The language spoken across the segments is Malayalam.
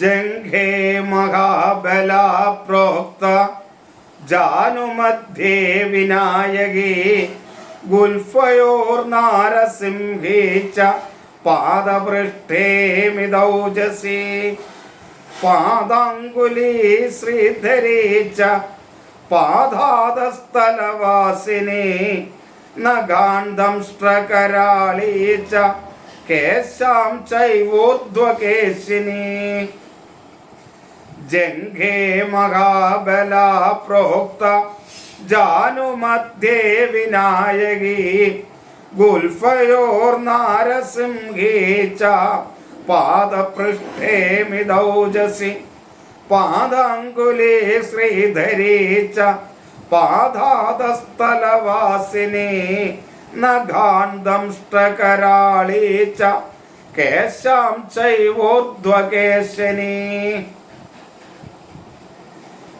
ജംഘേ മഹാബല പ്രോക്ത ജാനുമധ്യേ വിനായകി ഗുൽഫയോർ നാരസിംഹേ ച പാദപൃഷ്ഠേ മിതൗജസി പാദാങ്കുലീ ശ്രീധരേ ച പാദാതസ്ഥലവാസിനി നഗാന്ധംഷ്ട്രകരാളീ ച കേശാം ചൈവോർധ്വകേശിനി ജംഘേ മഹാബല പ്രോക്ത ജാനുമധ്യേ വിനായകി. ഗുൽഫയോർ നാരസിംഹേ ച പാദപൃഷ്ഠേ മിതൗജസി. പാദാങ്കുലേ ശ്രീധരേ ച പാദാതസ്ഥലവാസിനി നഗാന്തംഷ്ടകരാളീ ച. കേശാം ചൈവോർധ്വകേശിനി.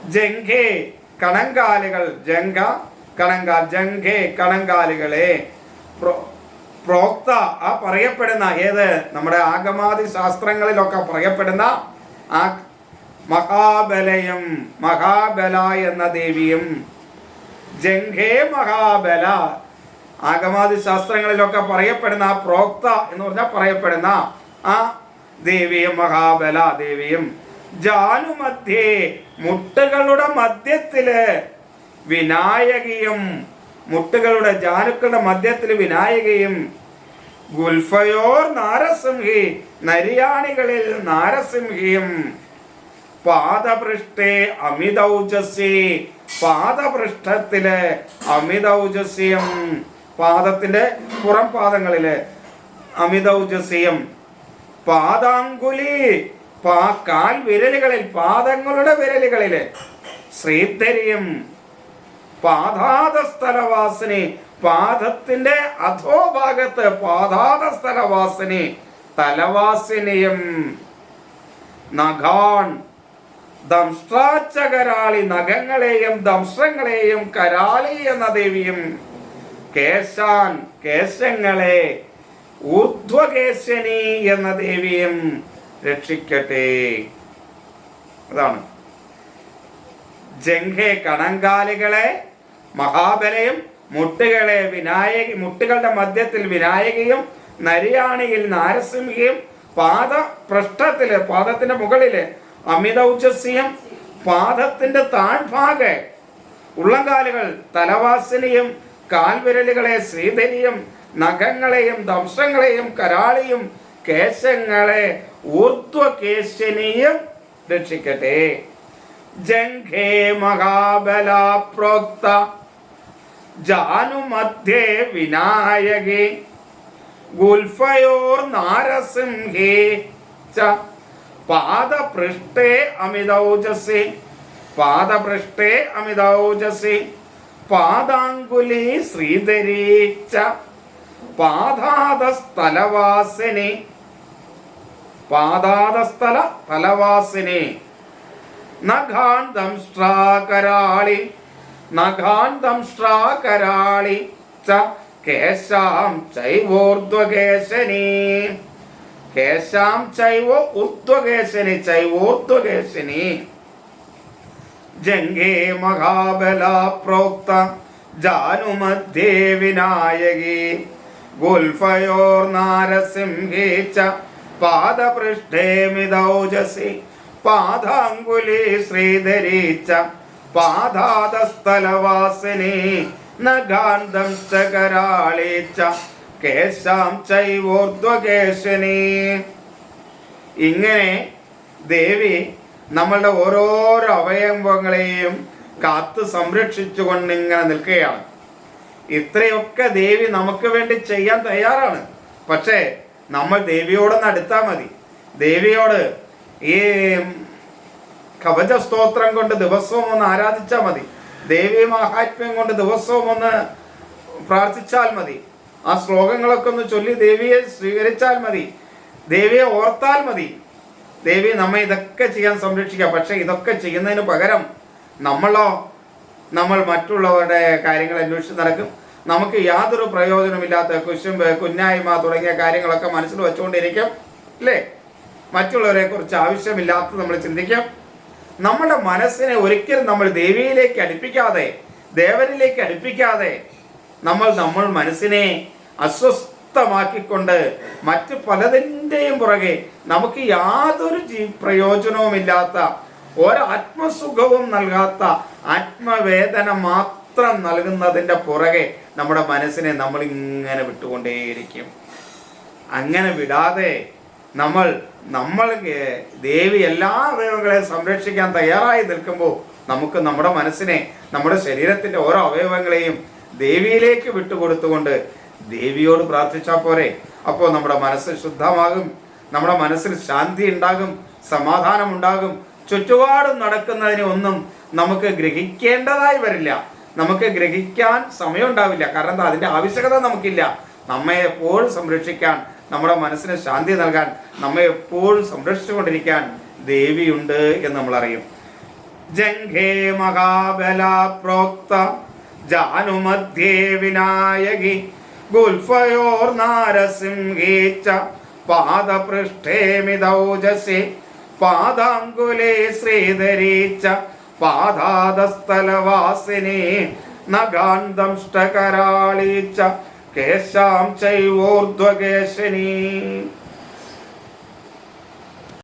ജംഘേ കണങ്കാലുകൾ ജംഘ കണങ്കാൽ ജംഘേ കണങ്കാലുകളെ. പ്രോക്ത ആ പറയപ്പെടുന്ന ഏത്? നമ്മുടെ ആഗമാദി ശാസ്ത്രങ്ങളിലൊക്കെ പറയപ്പെടുന്ന ആ മഹാബലയും മഹാബല എന്ന ദേവിയും. ജംഘേ മഹാബല ആഗമാദി ശാസ്ത്രങ്ങളിലൊക്കെ പറയപ്പെടുന്ന ആ പ്രോക്ത എന്ന് പറഞ്ഞാൽ പറയപ്പെടുന്ന ആ ദേവിയും മഹാബല ദേവിയും ജാനുമധ്യേ മുട്ടുകളുടെ മധ്യത്തിൽ വിനായകിയും മുട്ടുകളുടെ ജാനുക്കളുടെ മധ്യത്തിൽ വിനായകയും ഗുൽഫയോർ നാരസിംഹി നരിയാണികളിൽ നാരസിംഹിയും പാദപൃഷ്ഠേ അമിതൗജസി പാദപൃഷ്ഠത്തിലെ അമിതൗജസ്യം പാദത്തിന്റെ പുറം പാദങ്ങളിൽ അമിതൗജസ്യം. പാദാങ്കുലി പാ കാൽ വിരലുകളിൽ പാദങ്ങളുടെ വിരലുകളിൽ ശ്രീധരിയും. പാദാതസ്ഥലവാസിനി പാദത്തിന്റെ അധോഭാഗത്ത് പാദാതസ്ഥലവാസിനി തലവാസിനിയും. നഖാൻ ദംഷ്ട്രാച്ചകരാളി നഖങ്ങളെയും ദംഷ്ട്രങ്ങളെയും കരാളി എന്ന ദേവിയും. കേശാൻ കേശങ്ങളെ ഊർധ്വകേശനി എന്ന ദേവിയും രക്ഷിക്കട്ടെ. അതാണ്. ജംഘെ കണങ്കാലികളെ മഹാബലയും മുട്ടുകളെ വിനായക മുട്ടുകളുടെ മധ്യത്തിൽ വിനായകയും നരിയാണിയിൽ നാരസിംഹയും പാദ പൃഷ്ഠത്തിൽ പാദത്തിന്റെ മുകളിൽ അമിത അമിതൗജസ്യം പാദത്തിന്റെ താഴ്ഭാഗ ഉള്ളങ്കാലുകൾ തലവാസിനിയും കാൽവിരലുകളെ ശ്രീധരിയും നഖങ്ങളെയും ദംശങ്ങളെയും കരാളിയും കേശങ്ങളെ ഊർധ്വകേശനിയും രക്ഷിക്കട്ടെ. ജംഘേ മഹാബല പ്രോക്ത ജാനുമധ്യേ വിനായകേ. ഗുൽഫയോർ നാരസിംഹേ ച. പാദപൃഷ്ഠേ അമിതൗജസി. പാദപൃഷ്ഠേ അമിതൗജസി. പാദാങ്കുലി ശ്രീധരീ ച പാദാതസ്ഥലവാസിനി പാദാതസ്ഥല തലവാസിനി. നഖാൻ ദംഷ്ട്രാകരാളി ച കേശാം ചൈവോർധ്വകേശനി. കേശാം ചൈവ ഉർധ്വകേശനി ചൈവോർധ്വകേശനി. ജംഘേ മഹാബല പ്രോക്ത ജാനുമധ്യേ വിനായകി. ഗുൽഫയോർ നാരസിംഹേ ച പാദപൃഷ്ഠേ മിതൗജസി. പാദാങ്കുലി ശ്രീധരീ ച പാദാതസ്ഥലവാസിനി നഗാന്തംസ്തകരാളി ച കേശാം ചൈവോർധ്വകേശിനി. ഇങ്ങനെ ദേവി നമ്മളുടെ ഓരോരോ അവയവങ്ങളെയും കാത്ത് സംരക്ഷിച്ചുകൊണ്ട് ഇങ്ങനെ നിൽക്കുകയാണ്. ഇത്രയൊക്കെ ദേവി നമുക്ക് വേണ്ടി ചെയ്യാൻ തയ്യാറാണ്. പക്ഷേ നമ്മൾ ദേവിയോടൊന്ന് അടുത്താൽ മതി. ദേവിയോട് ഈ കവച സ്തോത്രം കൊണ്ട് ദിവസവും ഒന്ന് ആരാധിച്ചാൽ മതി. ദേവി മഹാത്മ്യം കൊണ്ട് ദിവസവും ഒന്ന് പ്രാർത്ഥിച്ചാൽ മതി. ആ ശ്ലോകങ്ങളൊക്കെ ഒന്ന് ചൊല്ലി ദേവിയെ സ്വീകരിച്ചാൽ മതി. ദേവിയെ ഓർത്താൽ മതി. ദേവി നമ്മെ ഇതൊക്കെ ചെയ്യാൻ സംരക്ഷിക്കാം. പക്ഷെ ഇതൊക്കെ ചെയ്യുന്നതിന് പകരം നമ്മളോ നമ്മൾ മറ്റുള്ളവരുടെ കാര്യങ്ങൾ അന്വേഷിച്ച് നടക്കും. നമുക്ക് യാതൊരു പ്രയോജനമില്ലാത്ത കുശും കുന്നായ്മ തുടങ്ങിയ കാര്യങ്ങളൊക്കെ മനസ്സിൽ വെച്ചുകൊണ്ടിരിക്കും അല്ലേ? മറ്റുള്ളവരെ കുറിച്ച് ആവശ്യമില്ലാത്ത നമ്മൾ ചിന്തിക്കാം. നമ്മുടെ മനസ്സിനെ ഒരിക്കലും നമ്മൾ ദേവിയിലേക്ക് അടുപ്പിക്കാതെ ദേവനിലേക്ക് അടുപ്പിക്കാതെ നമ്മൾ നമ്മൾ മനസ്സിനെ അസ്വസ്ഥമാക്കിക്കൊണ്ട് മറ്റ് പലതിന്റെയും പുറകെ നമുക്ക് യാതൊരു ജീ പ്രയോജനവുമില്ലാത്ത ഒരാത്മസുഖവും നൽകാത്ത ആത്മവേദന മാത്രം നൽകുന്നതിന്റെ പുറകെ നമ്മുടെ മനസ്സിനെ നമ്മൾ ഇങ്ങനെ വിട്ടുകൊണ്ടേയിരിക്കും. അങ്ങനെ വിടാതെ നമ്മൾ നമ്മൾ ദേവി എല്ലാ അവയവങ്ങളെയും സംരക്ഷിക്കാൻ തയ്യാറായി നിൽക്കുമ്പോൾ നമുക്ക് നമ്മുടെ മനസ്സിനെ നമ്മുടെ ശരീരത്തിന്റെ ഓരോ അവയവങ്ങളെയും ദേവിയിലേക്ക് വിട്ടുകൊടുത്തുകൊണ്ട് ദേവിയോട് പ്രാർത്ഥിച്ചാൽ പോരെ. അപ്പോൾ നമ്മുടെ മനസ്സ് ശുദ്ധമാകും. നമ്മുടെ മനസ്സിൽ ശാന്തി ഉണ്ടാകും. സമാധാനം ഉണ്ടാകും. ചുറ്റുപാടും നടക്കുന്നതിനെ ഒന്നും നമുക്ക് ഗ്രഹിക്കേണ്ടതായി വരില്ല. നമുക്ക് ഗ്രഹിക്കാൻ സമയമുണ്ടാവില്ല. കാരണം എന്താ? അതിന്റെ ആവശ്യകത നമുക്കില്ല. നമ്മെ എപ്പോഴും സംരക്ഷിക്കാൻ നമ്മുടെ മനസ്സിന് ശാന്തി നൽകാൻ നമ്മെ എപ്പോഴും സംരക്ഷിച്ചുകൊണ്ടിരിക്കാൻ ദേവിയുണ്ട് എന്ന് നമ്മൾ അറിയും. ജംഘേ മഹാബല പ്രോക്ത ജാനുമധ്യേ വിനായകി ഗുൽഫയോർ നാരസിംഹേ പാദപൃഷ്ഠേമിതൗജസി പാദപൃഷ്ഠേ മിതൗജസി പാദാങ്കുലേ ശ്രീധരീച്ച പാദാതസ്ഥലവാസിനി നഗാന്തംഷ്ടകരാളീ കേശാം ചൈവോർധ്വകേശിനി.